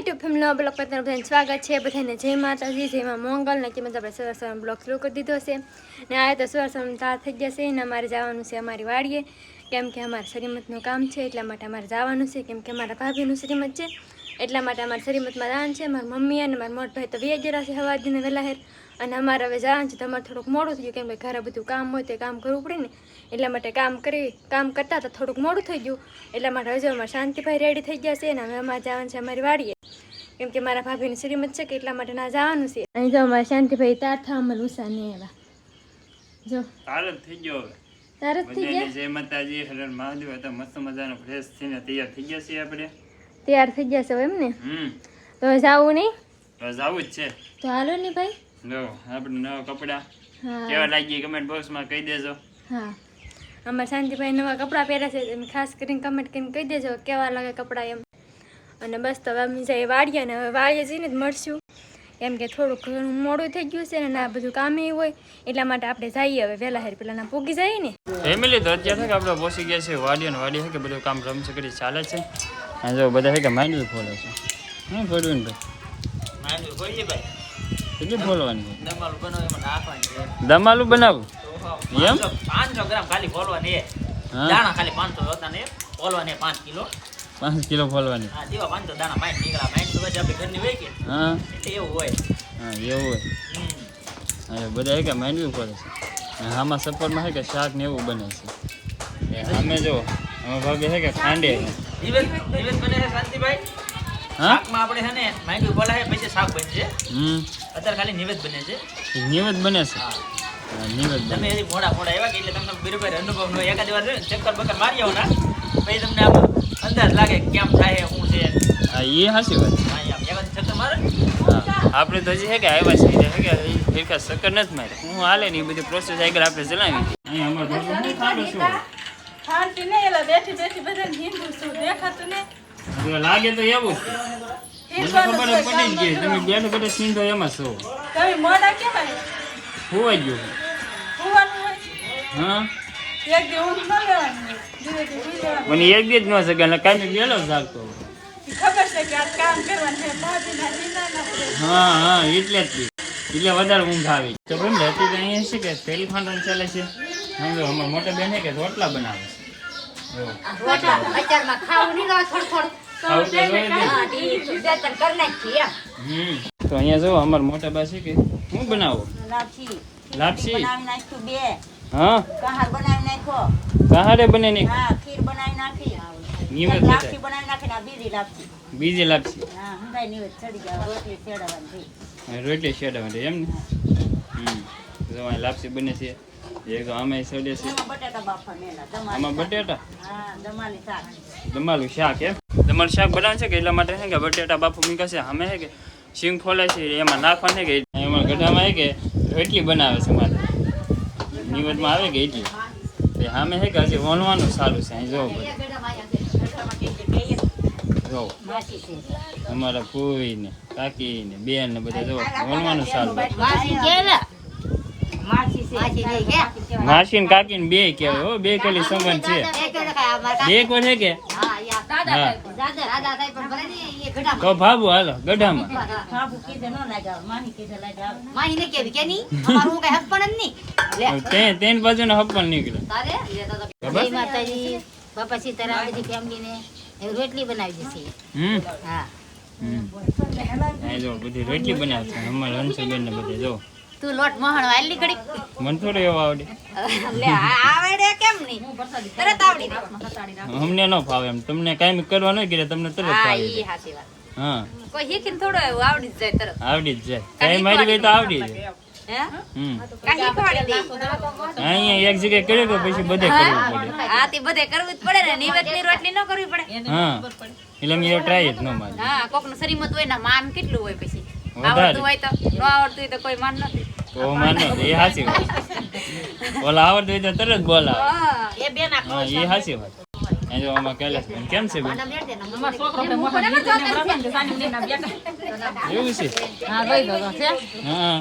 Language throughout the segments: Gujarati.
યુટ્યુબ ફેમિલીમાં બ્લોગ પર તમારું બધાને સ્વાગત છે. બધાને જય માતાજી જયમાં મંગલ. ને કેમ આપણે સવાર સવાર બ્લોગ શરૂ કરી દીધો છે. ને આ તો સવાર સવાર તાર થઈ જશે ને અમારે જવાનું છે અમારી વાડીએ. કેમ કે અમારે શ્રીમતનું કામ છે, એટલા માટે અમારે જવાનું છે. કેમ કે અમારા ભાભીનું શ્રીમત છે, એટલા માટે અમારે શ્રીમતમાં જવાનું છે. મારા મમ્મી અને મારા મોટ ભાઈ તો બે જરા છે હવાદીને વહેલા હેર. અને અમારે હવે જવાનું છે. તો અમારે થોડુંક મોડું થઈ ગયું કેમ કે ઘરે બધું કામ હોય તે કામ કરવું પડે ને. એટલા માટે કામ કરી, કામ કરતા તો થોડુંક મોડું થઈ ગયું. એટલા માટે હજુ અમારે શાંતિભાઈ રેડી થઈ ગયા છે અને હવે અમારે જવાનું છે અમારી વાડીએ. કેમ કે મારા ભાભીની શ્રીમત છે કે એટલા માટે ના જવાનું છે. અહીં જો મારા શાંતિભાઈ તાર થા અમારે ઉષા નહીં એવા. જો. તાર જ થઈ ગયો તાર જ થઈ ગયા? જય માતાજી હરણ મહાદેવ. હતા મસ્ત મજાનો ફ્રેશ થઈને તૈયાર થઈ ગયા છે આપણે. તૈયાર થઈ ગયા છે એમ ને? હમ. તો હવે જાવું નહીં? તો જાવું જ છે. તો હાલો ને ભાઈ. લો આપણે નવા કપડા. કેવા લાગી કમેન્ટ બોક્સમાં કહી દેજો. હા. અમારા શાંતિભાઈ નવા કપડાં પહેર્યા છે ખાસ કરીને કમેન્ટ કરીને કહી દેજો કેવા લાગે કપડાં એમ. અને બસ તો હવે અમે જઈએ અને ને હવે વાડીએ જઈને જ મળશું. કેમ કે થોડુંક ઘણું મોડું થઈ ગયું છે ને આ બધું કામે હોય એટલા માટે આપણે જઈએ હવે વહેલા હેર. પેલા પૂગી જઈએ ને. ફેમિલી તો અત્યારે કે આપણે પહોંચી ગયા છે વાડી ને વાડી કે બધું કામ રમશે કરી ચાલે છે? અને જો બધા છે કે માંડવી ફોલે છે. હું ફોડવું ભાઈ? કેટલી ફોલવાની છે? દમાલું બનાવું એમ પાંચસો ગ્રામ ખાલી ફોલવાની દાણા ખાલી પાંચસો હતા ને ફોલવાની પાંચ કિલો. પાંચ કિલો ફોલવાની. હા હા. એવું હોય. હા એવું હોય. હમ. બધા છે કે માંડવી ફોલે છે. આમાં સફરમાં છે કે શાક ને એવું બને છે. એ અમે જો અમે ભાગે છે કે ખાંડે. શાંતિભાઈ? હા? શાકમાં આપણે છે ને માંડવી બોલાય પછી શાક બનશે હમ. અત્યારે ખાલી નિવેદ બને છે. નિવેદ બને છે? હા. હા, નિવેદ તમે મોડા મોડા આવ્યા કે એટલે તમને બરોબર અનુભવ નો એકાદ વાર ચક્કર બક્કર મારી આવો ને પછી તમને આમ અંદાજ લાગે કેમ થાય શું છે? હા એ હાસી વાત. આપણે તો હજી છે કે આવ્યા છે છે કે ફેરકા સકર નથી મારે. હું હાલે ને એ બધી પ્રોસેસ આગળ આપણે ચલાવી અહીંયા અમારે ઢોકળું શું? ખાડો શાંતિ નહીં એલા બેઠી બેઠી બધાને હિન્દુ છું દેખાતું ને લાગે તો એવું. ખબર જ પડી ગઈ તમે બેઠો બેઠો સીંધો એમાં છો. તમે મોડા કેવાય હોવાઈ ગયું. હોવાનું હોય હા? મને એક દી જ ન શકે એટલે કાંઈ ગેલો જ જાગતો ખબર છે કે આ કામ કરવાનું છે ભાભીના હિંદાના છે. હા હા એટલે જ. તે. એટલે વધારે ઊંઘ આવી. તો બેન રહેતી તો અહીંયા છે કે તેલ ખાંડ ચાલે છે? સમજો અમારા મોટા બેન કે રોટલા બનાવે છે. તો. હા, અહીંયા જો અમારા મોટા બા છે કે શું બનાવો? લાપસી. લાપસી? બે. હા? કહાર બનાવી નાખ્યો કહારે બને ને હા ખીર બનાવી નાખી. નિવેદ લાપસી બનાવી નાખી ને બીજી લાપસી. બીજી લાપસી. હા હંધાઈ નિવેદ ચડી જાય રોટલી શેડાવાની રોટલી એમ ને? જો લાપસી બને છે એક તો આમે સડે છે. બાફા મેલા આમાં. બટેટા? હા દમાલી શાક. દમાલું શાક એમ? તમારું શાક બનાવે છે કે એટલા માટે છે કે બટેટા બાપુ મીકા છે અમે છે કે સિંગ ફોલે છે એમાં નાખવાનું છે કે એમાં ગઢામાં છે કે રોટલી બનાવે છે મારે. નિવેદમાં આવે કે એટલે સામે છે કે હજી વણવાનું સારું છે, અહીં જોવો બધું. જોવો. અમારા ફૂઈ ને કાકી ને બેન ને બધા જો વણવાનું સારું માસી કાકી ને બે કહેવાય હો બે કલી સંબંધ છે? અમારા બે કોણ છે કે? હા, યા. હા. દાદા દાદા થાય પણ ભલે ને એ ગધામાં. તો હાલો ગઢામાં? અમારું તેન બાજુ ને નીકળે. બાપા સીતારામ બધી ફેમિલી ને રોટલી બનાવી દેશે હમ. હા. હમ. અહીં જો બધી રોટલી બનાવે છે હંસુબેન ને બધે જો. તું લોટ મોહણ વાલી ઘડી મને થોડો એવો આવડે. લે આવડે કેમ નહીં? તરત આવડી અમને ન ફાવે એમ. તમને કાઈ કરવા ન ગીરે તમને તરત હા ઈ સાચી વાત. હા. કોઈ શીખીને થોડો એવું આવડી જ જાય તરત. આવડી જ જાય. કાઈ મારી ગઈ તો આવડી જાય. હે? એક જગ્યાએ કર્યું પછી બધે કરવું પડે. હા તે બધે કરવું જ પડે ને. નિવેદની રોટલી ન કરવી પડે. હા. એટલે મેં ટ્રાય જ ન મારી હા કોકનું શરીમત હોય ને માન કેટલું હોય પછી. આવડતું હોય તો ન આવડતું હોય તો કોઈ માન નથી. તો માનો એ સાચી વાત. ઓલા આવડતું હોય તો તરત બોલાવે. એ બે ના હા એ વાત. જો આમાં કૈલાસ બેન કેમ છે બેન? એવું છે? હા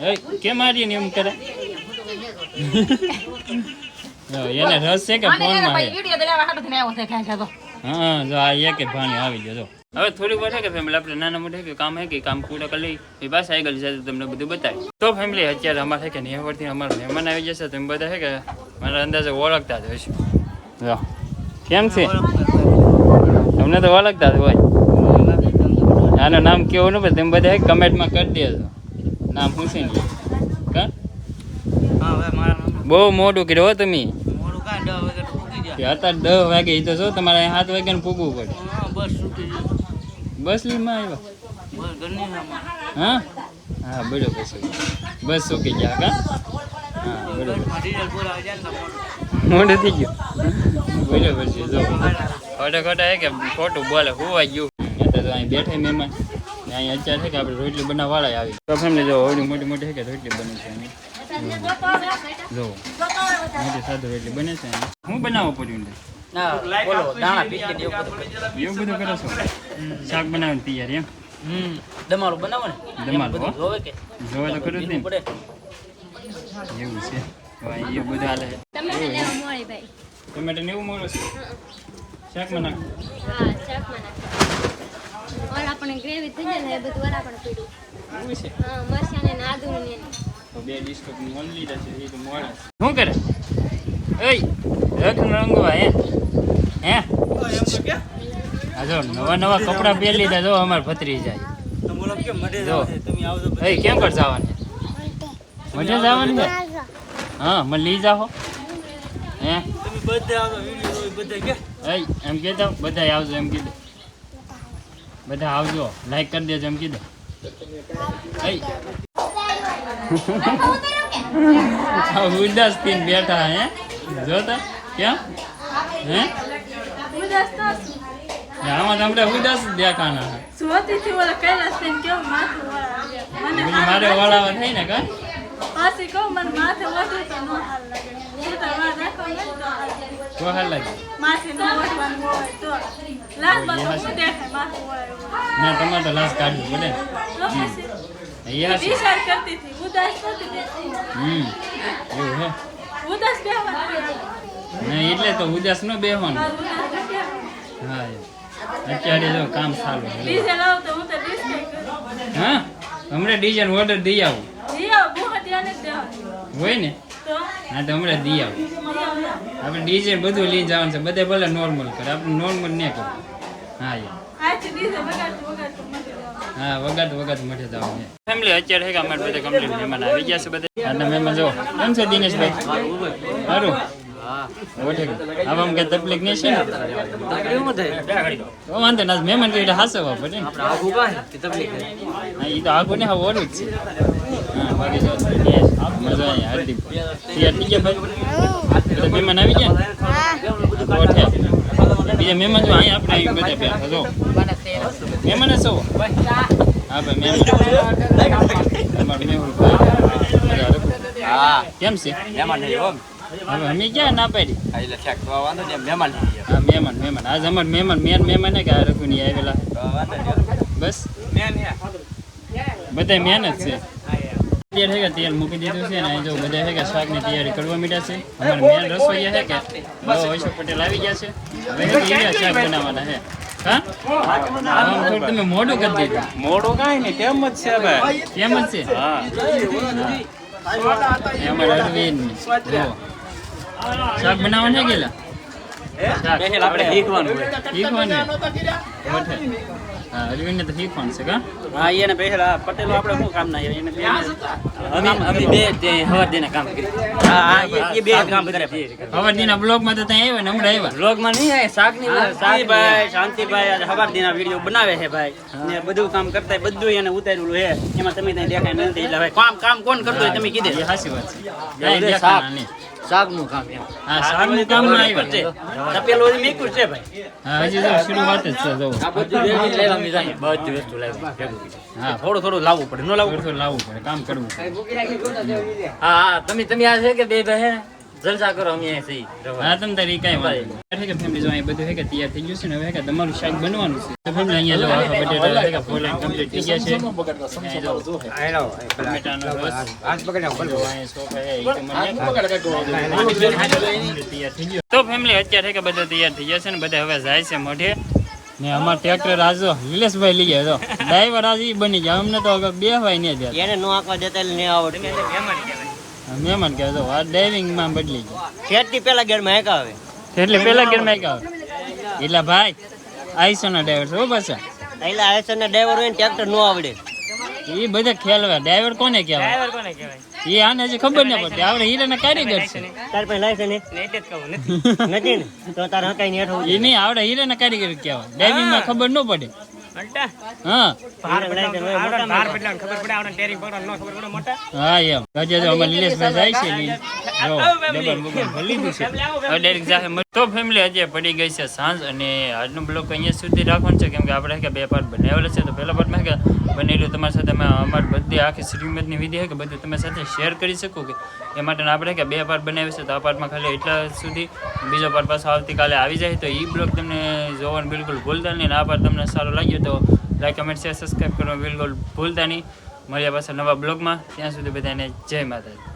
એ કેમ હારી ને એમ કરે? એને રસ છે કે ફોનમાં છે? હા જો આ એક જ ભાણી આવી ગયો જો. હવે થોડી વાર છે કે ફેમિલી આપણે નાના મોટા કે કામ હે કે કામ પૂરા કરી લઈ એ પાસે આવી જાય છે તમને બધું બતાવી તો ફેમિલી અત્યારે અમારે છે કે નેવરથી અમારા મહેમાન આવી જશે તમે બધા છે કે મારા અંદાજે ઓળખતા જ હશો. કેમ છે? તમને તો ઓળખતા જ હોય. આનું નામ કેવું ન તમે બધા કમેન્ટમાં કરી દેજો. નામ પૂછી હા નામ બહુ મોટું કર્યું હો તમે. હતા દસ વાગે તો એ જો તમારે સાત સાત વાગ્યાને પૂગવું પડે. બસ લીમાં આવ્યા. હા? હા બોલો બસ બસ સુકી ગયા કા? હા બોલો મોઢું થઈ ગયું. બોલો છે, જો. ખોટા ખોટા હે કે ખોટું બોલે, હોવાઈ ગયું. તો અહીં બેઠા મહેમાન. ને અત્યારે છે કે આપણે રોટલી બનાવવાળા આવી. તો ફેમિલી જો મોટી મોટી છે કે રોટલી બને છે જો. મોટી રોટલી બને છે હું બનાવો પડ્યું ને બોલો દાણા પીસી એવું બધું કરો છો? શાક બનાવવાની તૈયારી એમ? હમ દમાલું બનાવો ને. દમાલું, એમાં બધું હો. જોવે કે? જોવે તો ખરું જ ને. પડે. એવું છે. તો અહીં બધું હાલે. છે લેવા મળી ભાઈ. ટમેટા ને એવું મળે શાક શાકમાં નાખ. હા શાકમાં નાખો. ઓર આપણે ગ્રેવી થઈ જાય ને એ બધું ઓર આપણે પીડું. એવું છે? હા મરચાં ને આદુ ને તો બે ડીશ લીધા છે એ તો મોડા શું કરે? એય રખ રંગવા હે? હે? આ જો નવા નવા કપડા પહેરી લીધા જો અમાર ભત્રી જાય કેમ કર જવાનું? મજા જવાનું છે? હા મને લઈ જાઓ. હે? તમે બધા આવતો વીડિયો બધા કે? એય એમ કહેતા બધા આવજો એમ કીધું બધા આવજો લાઈક કરી દેજો એમ કીધું ઉદાસ થઈને બેઠા હે જોતા? કેમ? હે? આમાં તમને ઉદાસ દેખાના હે. જોતીથી ઓલા કેવું માથું વળાવે. મને મારે. વળાવા થઈ ને કા? પાછી કહું મને માથે વધુ તો ન હાલ લાગે. હું તો વાર રાખો ને તો હાલ લાગે. તો હાલ લાગે. માથે ન વળવાનું હોય તો. લાલ બાજુ શું દેખાય માથું વળાય ના તમારે તો લાશ કાઢવી પડે. ને. તો પછી અહીંયા છે. વિચાર કરતી હતી ઉદાસ નથી દેતી હમ. એવું હે? ઉદાસ બેહવાનું. ને એટલે તો ઉદાસ ન બેહવાનું મારું ઉદાસ નથી બેહવાનું. હા. અત્યારે જો કામ ચાલુ તો હું તો ડિસ્કાઈ હા? હમણાં ડિઝાઇન ઓર્ડર દઈ આવું. જીયા બુહા ત્યાં જ દેવાનું. હોય ને? હા તો હમણાં દઈ આવું. આપણે ડીઝે બધું લઈ જવાનું છે બધે ભલે નોર્મલ કરે. આપણે નોર્મલ નહીં કરવું હા યાર હા વગાડ વગાડ મઠે જવાનું. છે. ફેમિલી અત્યારે અમારે બધા કમ્પ્લીટ મહેમાન આવી ગયા છે બધા? આટલા મહેમાન જો. કેમ છે દિનેશભાઈ? સારું? હવે આમ કઈ તકલીફ નહીં છે ને? તો વાંધો ના મહેમાન કઈ હાસવા પડે ને. હા એ તો આગળ ને હવે ઓલું જ છે. હા બાકી જો મજા આવી હાર્દિક તૈયાર ભાઈ? મહેમાન આવી ગયા? બીજા મહેમાન જો અહીંયા આપણે બધા બેઠા જો. મહેમાન છો હા ભાઈ મહેમાન. કેમ છે? મહેમાન હવે અમે ક્યાં ના પાડી એટલે ઠેક તો વાંધો નહીં મહેમાન હા મહેમાન મહેમાન. આજ અમાર મહેમાન મેન મહેમાન કે આ રઘુની આવેલા. બસ? મેન બધા મહેનત છે. કે તેલ મૂકી દીધું છે ને જો બધા છે કે શાકની તૈયારી કરવા માંડ્યા છે. અમારા મેન રસોઈયા હે કે અશોક પટેલ આવી ગયા છે. હવે શાક બનાવવાના હે. હા? તમે મોઢું કરી દીધું. મોડું કઈ નઈ કેમ જ છે ભાઈ કેમ જ છે? હા એ અમારા અરવિંદ જો. શાક બનાવવાનું છે કેલા આપણે શીખવાનું શીખવાનું હા અરવિંદ તો શીખવાનું છે કા? હા એને પહેલા પટેલો આપણે શું કામ ના એને અમે અમે બે તે હવાર દેના કામ કરી હા હા એ બે કામ કરે. હવે દીના બ્લોગમાં તો ત્યાં આવ્યા ને હમણાં આવ્યા? વ્લોગમાં નહીં આવે શાકની શાંતિભાઈ શાંતિભાઈ હવાર દિના વીડિયો બનાવે છે ભાઈ. ને બધું કામ કરતા બધું એને ઉતારેલું છે. એમાં તમે ત્યાં દેખાય નથી. એટલે ભાઈ કામ કામ કોણ કરતો હોય તમે કીધે. વાત છે. શાક. નું કામ એમ. હા શાકનું કામમાં આવ્યા તપેલું હજી મેકું છે ભાઈ? હા હજી તો વાત જ છે જો. બધું લેવા જાય બધી વસ્તુ લાવી હા. થોડું થોડું લાવવું પડે ન લાવવું થોડું થોડું લાવવું પડે કામ કરવું હા હા તમે તમે આ છે કે બે ભાઈ જલસા કરો અમે અહીંયા સહી હા તમ તારી કાંઈ વાંધો નહીં. કે ફેમિલી જો અહીં બધું હે કે તૈયાર થઈ ગયું છે ને હવે કે તમારું શાક બનવાનું છે? તો ફેમિલી અહીંયા જો આખા બટેટા હે કે and complete થઈ ગયા છે. જો ટમેટાનો રસ. જો અહીંયા સોફા છે, ઈ તો મને તૈયાર તો ફેમિલી અત્યારે કે બધા તૈયાર થઈ ગયા છે ને બધા હવે જાય છે મોઢે. ને અમાર ટ્રેક્ટર આજો નિલેશભાઈ લઈ ગયા તો ડ્રાઈવર આજ ઈ બની ગયા. અમને તો બે ભાઈ નહીં દે એને નો આંકવા દેતા એટલે નહીં આવડતું. મહેમાન કહેતો આ ડ્રાઇવિંગમાં બદલી ગયો. ખેતી પેલા ગેરમાં એક આવે. એટલે પેલા ગેરમાં આવે. એટલે ભાઈ આઈસો ના ડ્રાઈવર છે હો પાછા. એટલે આયસર ના ડ્રાઈવર હોય ને ટ્રેક્ટર નો આવડે. એ બધા ખેલવા. ડ્રાઈવર કોને કહેવાય? એ આને હજી ખબર ન પડતી. આપણે હીરાના કારીગર છે. તાર પાસે લાયસન્સ નથી. ને? તો તાર હકાઈ ને હેઠો એ નહીં આપણે હીરાના કારીગર કહેવાય. ડ્રાઇવિંગમાં ખબર ન પડે. હા. હા એમ. હજી તો અમારે જાય છે મત- તો ફેમિલી હજી પડી ગઈ છે સાંજ અને આજનો બ્લોક અહીંયા સુધી રાખવાનું છે કેમ કે આપણે કે બે પાર્ટ બનાવેલા છે. તો પહેલા પાર્ટમાં કે બનેલું તમારી સાથે અમે અમારી બધી આખી શ્રીમદની વિધિ છે કે બધું તમે સાથે શેર કરી શકો કે એ માટે આપણે કે બે પાર્ટ બનાવ્યું છે. તો આ પાર્ટમાં ખાલી એટલા સુધી બીજો પાર્ટ પાછો આવતીકાલે આવી જાય. તો એ બ્લોક તમને જોવાનું બિલકુલ ભૂલતા નહીં. અને આ પાર્ટ તમને સારો લાગ્યો તો લાઈક કમેન્ટ શેર સબસ્ક્રાઈબ કરવાનું બિલકુલ ભૂલતા નહીં. મળ્યા પાછા નવા બ્લોગમાં ત્યાં સુધી બધાને જય માતાજી.